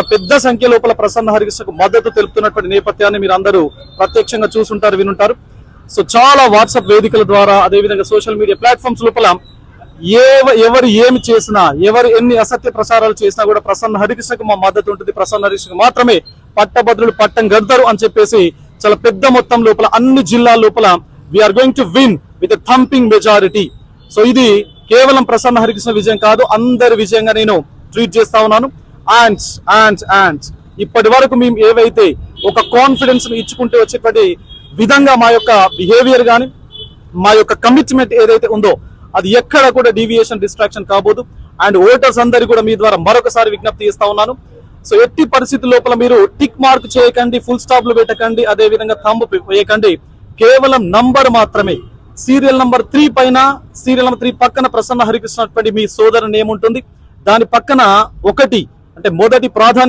చాలా పెద్ద సంఖ్య లోపల ప్రసన్న హరికృష్ణకు మద్దతు తెలుపుతున్నటువంటి నేపథ్యాన్ని మీరు అందరూ ప్రత్యక్షంగా చూసుంటారు వినుంటారు. సో చాలా వాట్సాప్ వేదికల ద్వారా అదేవిధంగా సోషల్ మీడియా ప్లాట్ఫామ్స్ లోపల ఏ ఎవరు ఏమి చేసినా ఎవరు ఎన్ని అసత్య ప్రసారాలు చేసినా కూడా ప్రసన్న హరికృష్ణకు మా మద్దతు ఉంటుంది. ప్రసన్న హరికృష్ణకు మాత్రమే పట్టభద్రులు పట్టం గడతారు అని చెప్పేసి చాలా పెద్ద మొత్తం లోపల అన్ని జిల్లాల లోపల we're going to win with thumping majority so ఇది కేవలం ప్రసన్న హరికృష్ణ విజయం కాదు అందరి విజయంగా నేను ట్రీట్ చేస్తా ఉన్నాను. అండ్ అండ్ అండ్ ఇప్పటి వరకు మేము ఏవైతే ఒక కాన్ఫిడెన్స్ ఇచ్చుకుంటూ వచ్చేటువంటి విధంగా మా యొక్క బిహేవియర్ కానీ మా యొక్క కమిట్మెంట్ ఏదైతే ఉందో అది ఎక్కడ కూడా డీవియేషన్ డిస్ట్రాక్షన్ కాబోదు. అండ్ ఓటర్స్ అందరి కూడా మీ ద్వారా మరొకసారి విజ్ఞప్తి చేస్తా ఉన్నాను. సో ఎట్టి పరిస్థితి లోపల మీరు టిక్ మార్క్ చేయకండి ఫుల్ స్టాప్లో పెట్టకండి అదే విధంగా థంబ్ వేయకండి. కేవలం నంబర్ మాత్రమే. సీరియల్ నంబర్ త్రీ పైన సీరియల్ నంబర్ త్రీ పక్కన ప్రసన్న హరికృష్ణ మీ సోదరు నేమ్ ఉంటుంది. దాని పక్కన ఒకటి అంటే మొదటి ప్రాధాన్యత